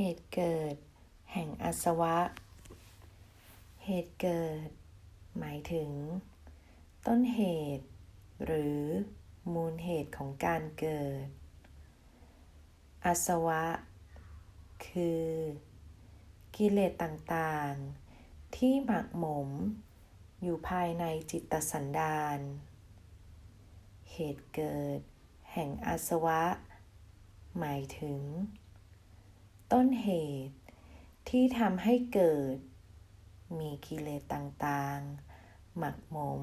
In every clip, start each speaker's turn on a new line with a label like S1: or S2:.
S1: เหตุเกิด แห่งอาสวะ เหตุเกิด หมายถึง ต้นเหตุ หรือมูลเหตุของการเกิด อาสวะ คือ กิเลสต่างๆ ที่หมักหมม อยู่ภายในจิตสันดาน เหตุเกิด แห่งอาสวะ หมายถึง ต้นเหตุ ที่ทำให้เกิด มีกิเลสต่างๆ หมักหมม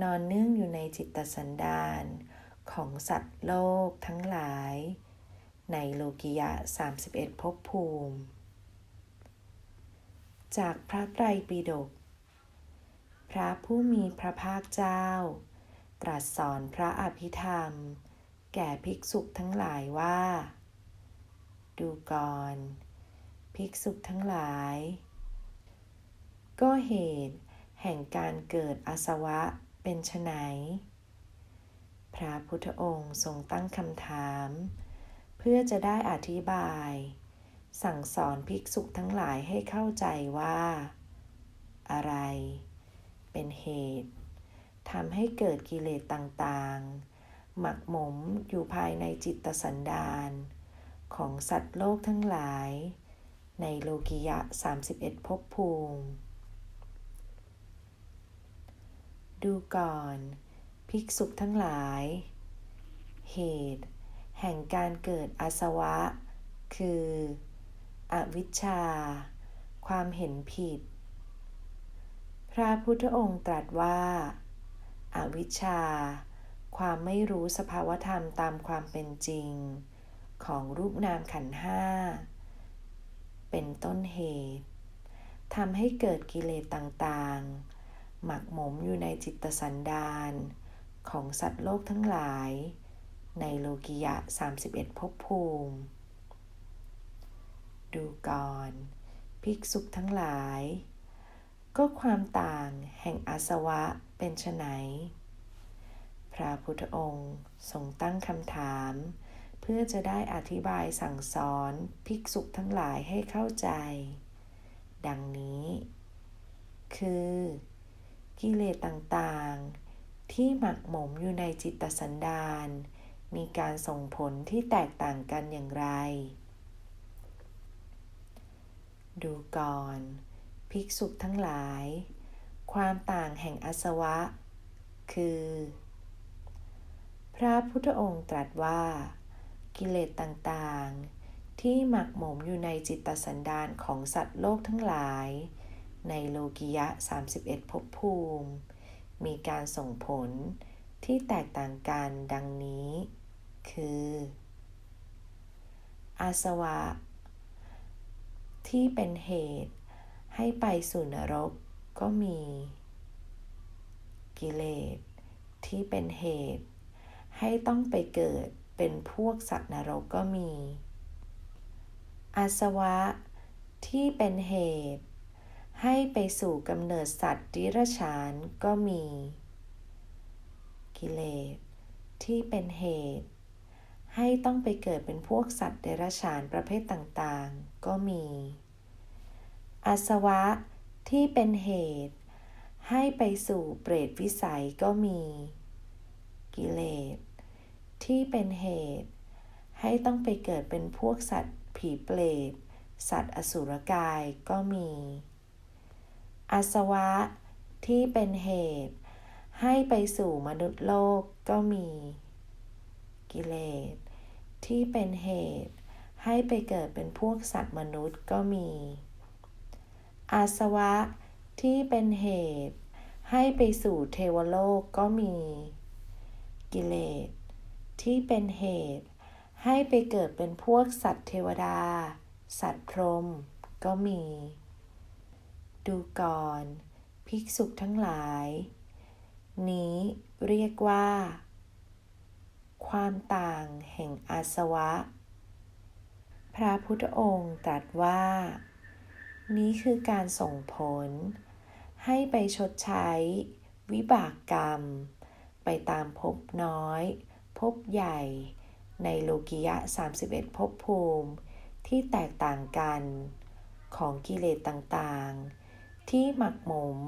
S1: นอนเนื่องอยู่ในจิตสันดานของสัตว์โลกทั้งหลาย ในโลกิยะ 31ภพภูมิ จากพระไตรปิฎก พระผู้มีพระภาคเจ้า ตรัสสอนพระอภิธรรม แก่ภิกษุทั้งหลายว่า ดูก่อน ภิกษุทั้งหลาย ก็เหตุแห่งการเกิดอาสวะเป็นไฉนพระพุทธองค์ทรงตั้งคำถาม เพื่อจะได้อธิบาย สั่งสอนภิกษุทั้งหลายให้เข้าใจว่า อะไร เป็นเหตุทำให้เกิดกิเลสต่างๆ หมักหมมอยู่ภายในจิตตสันดาน ของสัตว์โลกทั้งหลาย ในโลกิยะ 31ภพภูมิ ดูก่อน ภิกษุทั้งหลาย เหตุ แห่งการเกิดอาสวะ คือ อวิชชา ความเห็นผิด พระพุทธองค์ตรัสว่าอาวิชชา ความไม่รู้สภาวธรรมตามความเป็นจริง ของรูปนามขันห้า เป็นต้นเหตุทำให้เกิดกิเลสต่างๆ หมักหมมอยู่ในจิตตสันดานของสัตว์โลกทั้งหลาย ในโลกิยะ 31ภพภูมิ ดูก่อน ภิกษุทั้งหลาย ก็ความต่างแห่งอาสวะเป็นไฉนพระพุทธองค์ทรงตั้งคำถาม เพื่อจะได้อธิบายสั่งสอนภิกษุทั้งหลายให้เข้าใจ ดังนี้ คือ กิเลสต่างๆ ที่หมักหมมอยู่ในจิตสันดานมีการส่งผลที่แตกต่างกันอย่างไร ดูก่อน ภิกษุทั้งหลาย ความต่างแห่งอาสวะ คือ พระพุทธองค์ตรัสว่า กิเลสต่างๆ ที่หมักหมมอยู่ในจิตสันดานของสัตว์โลกทั้งหลาย ในโลกิยะ 31ภพภูมิ มีการส่งผลที่แตกต่างกันดังนี้ คือ อาสวะ ที่เป็นเหตุให้ไปสู่นรกก็มี กิเลสที่เป็นเหตุ ให้ต้องไปเกิด เป็นพวกสัตว์นรกก็มี อาสวะ ที่เป็นเหตุ ให้ไปสู่กำเนิดสัตว์ดิรัชานก็มี กิเลส ที่เป็นเหตุ ให้ต้องไปเกิดเป็นพวกสัตว์เดรัจฉานประเภทต่างๆ ก็มี อาสวะ ที่เป็นเหตุ ให้ไปสู่เปรตวิสัยก็มี กิเลส ที่เป็นเหตุ ให้ต้องไปเกิดเป็นพวกสัตว์ผีเปรตสัตว์อสุรกายก็มี อาสวะที่เป็นเหตุ ให้ไปสู่มนุษย์โลกก็มี กิเลส ที่เป็นเหตุ ให้ไปเกิดเป็นพวกสัตว์มนุษย์ก็มี อาสวะที่เป็นเหตุ ให้ไปสู่เทวโลกก็มี กิเลส ที่เป็นเหตุ ให้ไปเกิดเป็นพวกสัตว์เทวดา สัตว์พรหมก็มี ดูก่อน ภิกษุทั้งหลาย นี้เรียกว่า ความต่างแห่งอาสวะ พระพุทธองค์ตรัสว่า นี้คือการส่งผล ให้ไปชดใช้ วิบากกรรม ไปตามภพน้อย ภพใหญ่ในโลกิยะ 31ภพภูมิที่แตกต่างกันของกิเลสต่างๆ ที่หมักหมม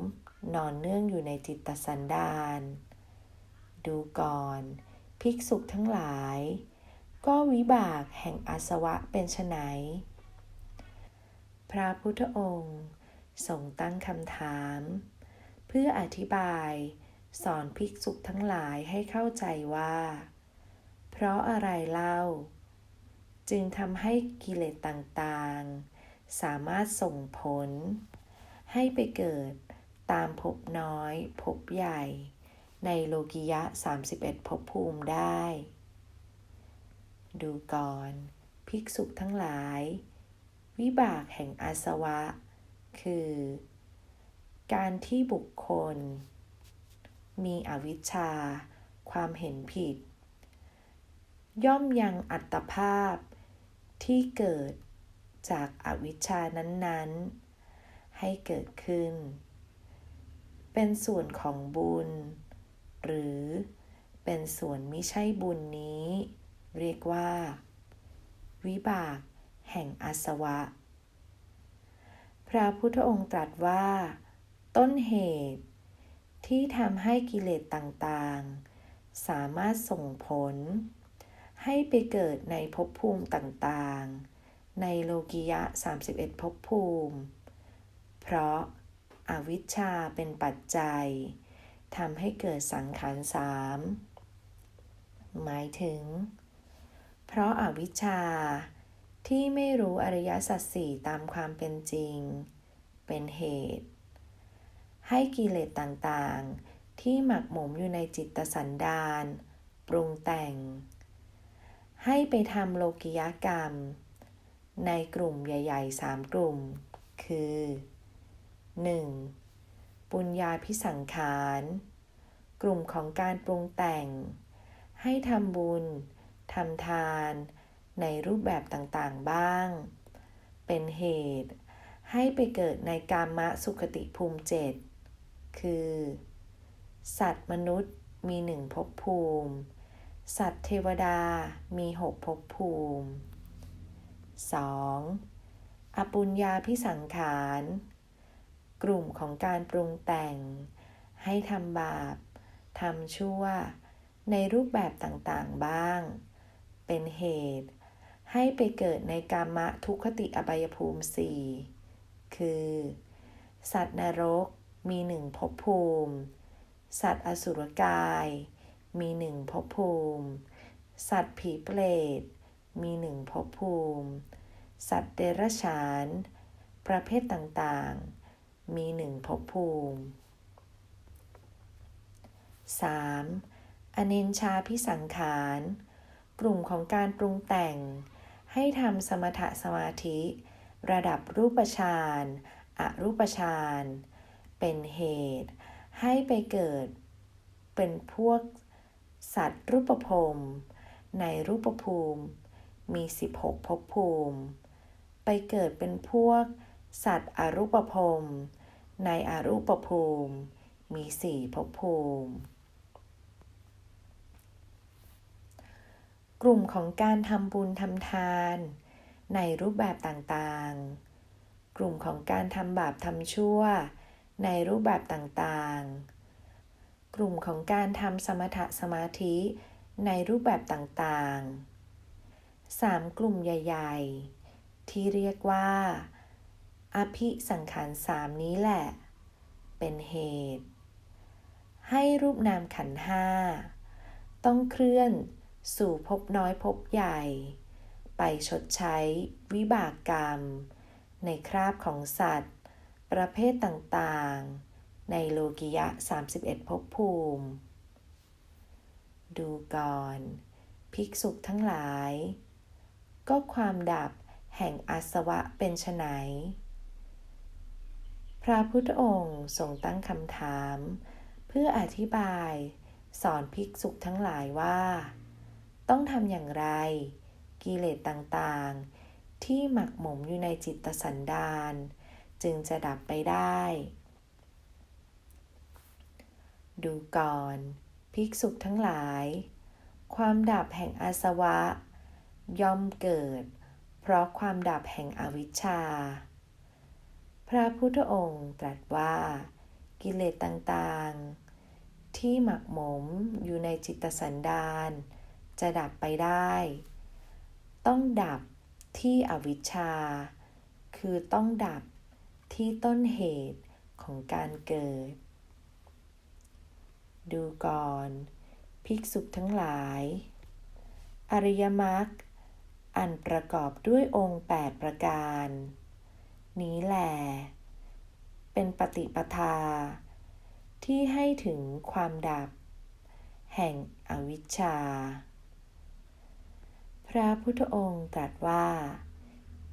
S1: นอนเนื่องอยู่ในจิตสันดาน ดูก่อน ภิกษุทั้งหลาย ก็วิบากแห่งอาสวะเป็นไฉนพระพุทธองค์ทรงตั้งคำถาม เพื่ออธิบายสอนภิกษุทั้งหลายให้เข้าใจว่า ราะอะไรเล่า จึงทำให้กิเลสต่างๆ สามารถส่งผล ให้ไปเกิดตามภพน้อยภพใหญ่ ในโลกิยะ 31ภพภูมิได้ ดูก่อน ภิกษุทั้งหลาย วิบากแห่งอาสวะ คือ การที่บุคคล มีอวิชชา ความเห็นผิด ย่อมยังอัตภาพที่เกิดจากอวิชชานั้น ๆ ให้เกิดขึ้น เป็นส่วนของบุญ หรือเป็นส่วนไม่ใช่บุญนี้ เรียกว่า วิบากแห่งอาสวะ พระพุทธองค์ตรัสว่า ต้นเหตุที่ทำให้กิเลสต่างๆ สามารถส่งผล ให้ไปเกิดในภพภูมิต่างๆ ในโลกิยะ 31ภพภูมิ เพราะอาวิชชาเป็นปัจจัยทำให้เกิดสังขารสามหมายถึง เพราะอาวิชชาที่ไม่รู้อริยสัจสี่ตามความเป็นจริง เป็นเหตุ ให้กิเลสต่างๆ ที่หมักหมมอยู่ในจิตสันดาน ปรุงแต่ง ให้ไปทำโลกิยกรรม ในกลุ่มใหญ่ๆสามกลุ่ม คือ 1. ปุญญาพิสังขาร กลุ่มของการปรุงแต่ง ให้ทำบุญทำทาน ในรูปแบบต่างๆบ้าง เป็นเหตุ ให้ไปเกิดในกามะสุขติภูมิเจ็ดคือ สัตว์มนุษย์มีหนึ่งภพภูมิ สัตว์เทวดามีหกภพภูมิ 2. อปุญญาพิสังขาร กลุ่มของการปรุงแต่ง ให้ทำบาปทำชั่ว ในรูปแบบต่างๆบ้าง เป็นเหตุ ให้ไปเกิดในกามะทุกขติอบายภูมิสี่คือ สัตว์นรกมีหนึ่งภพภูมิ สัตว์อสุรกาย มีหนึ่งภพภูมิ สัตว์ผีเปรต มีหนึ่งภพภูมิ สัตว์เดรัจฉาน ประเภทต่างๆ มีหนึ่งภพภูมิ 3. อเนนชาพิสังขาร กลุ่มของการปรุงแต่ง ให้ทำสมถะสมาธิ ระดับรูปฌานอรูปฌาน เป็นเหตุ ให้ไปเกิด เป็นพวก สัตว์รูปภพในรูปภูมิ มี 16ภพภูมิ ไปเกิดเป็นพวก สัตว์อรูปภพในอรูปภูมิ มีสี่ภพภูมิ กลุ่มของการทำบุญทำทาน ในรูปแบบต่างๆ กลุ่มของการทำบาปทำชั่ว ในรูปแบบต่างๆ กลุ่มของการทำสมถะสมาธิในรูปแบบต่างๆสามกลุ่มใหญ่ ๆ ที่เรียกว่า อภิสังขารสามนี้แหละ เป็นเหตุ ให้รูปนามขันห้าต้องเคลื่อนสู่พบน้อยพบใหญ่ ไปชดใช้วิบากกรรม ในคราบของสัตว์ ประเภทต่างๆ ในโลกิยะ 31ภพภูมิ ดูก่อน ภิกษุทั้งหลาย ก็ความดับแห่งอาสวะเป็นไฉนพระพุทธองค์ทรงตั้งคำถาม เพื่ออธิบาย สอนภิกษุทั้งหลายว่า ต้องทำอย่างไร กิเลสต่างๆ ที่หมักหมมอยู่ในจิตสันดาน จึงจะดับไปได้ ดูก่อน ภิกษุทั้งหลาย ความดับแห่งอาสวะ ย่อมเกิด เพราะความดับแห่งอวิชชา พระพุทธองค์ตรัสว่า กิเลสต่างๆ ที่หมักหมมอยู่ในจิตสันดานจะดับไปได้ ต้องดับที่อวิชชา คือต้องดับที่ต้นเหตุของการเกิด ก่อน ภิกษุทั้งหลาย อริยมรรคอันประกอบด้วยองค์ 8 ประการ นี้แหลเป็นปฏิปทา ที่ให้ถึงความดับ แห่งอวิชชา พระพุทธองค์ตรัสว่า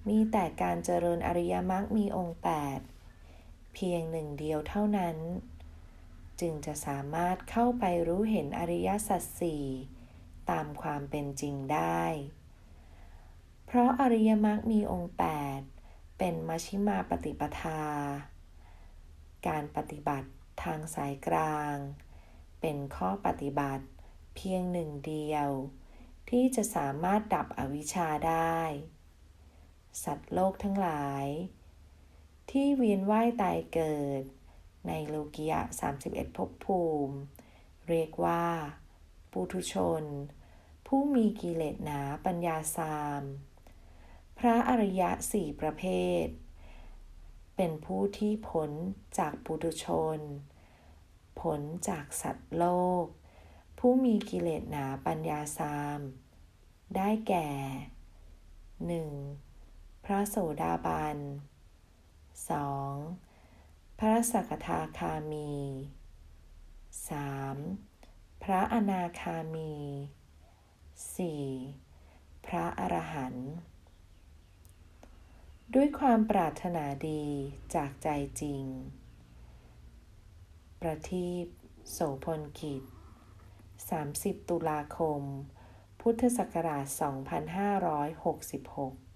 S1: มีแต่การเจริญอริยมรรคมีองค์ 8 เพียงหนึ่งเดียวเท่านั้น จึงจะสามารถเข้าไปรู้เห็นอริยสัจสี่ตามความเป็นจริงได้ เพราะอริยมรรคมีองค์ 8 เป็นมัชฌิมาปฏิปทา การปฏิบัติทางสายกลาง เป็นข้อปฏิบัติเพียงหนึ่งเดียว ที่จะสามารถดับอวิชชาได้ สัตว์โลกทั้งหลาย ที่เวียนว่ายตายเกิด ในโลกิยะ 31ภพภูมิ เรียกว่า ปุถุชน ผู้มีกิเลสหนาปัญญาสาม พระอริยะสี่ประเภท เป็นผู้ที่พ้นจากปุถุชนพ้นจากสัตว์โลก ผู้มีกิเลสหนาปัญญาสาม ได้แก่ 1. พระโสดาบัน 2. พระสักทาคามี 3. พระอนาคามี 4. พระอรหันต์ด้วยความปรารถนาดีจากใจจริง ประทีปโสพลกิจ 30 ตุลาคม พุทธศักราช 2566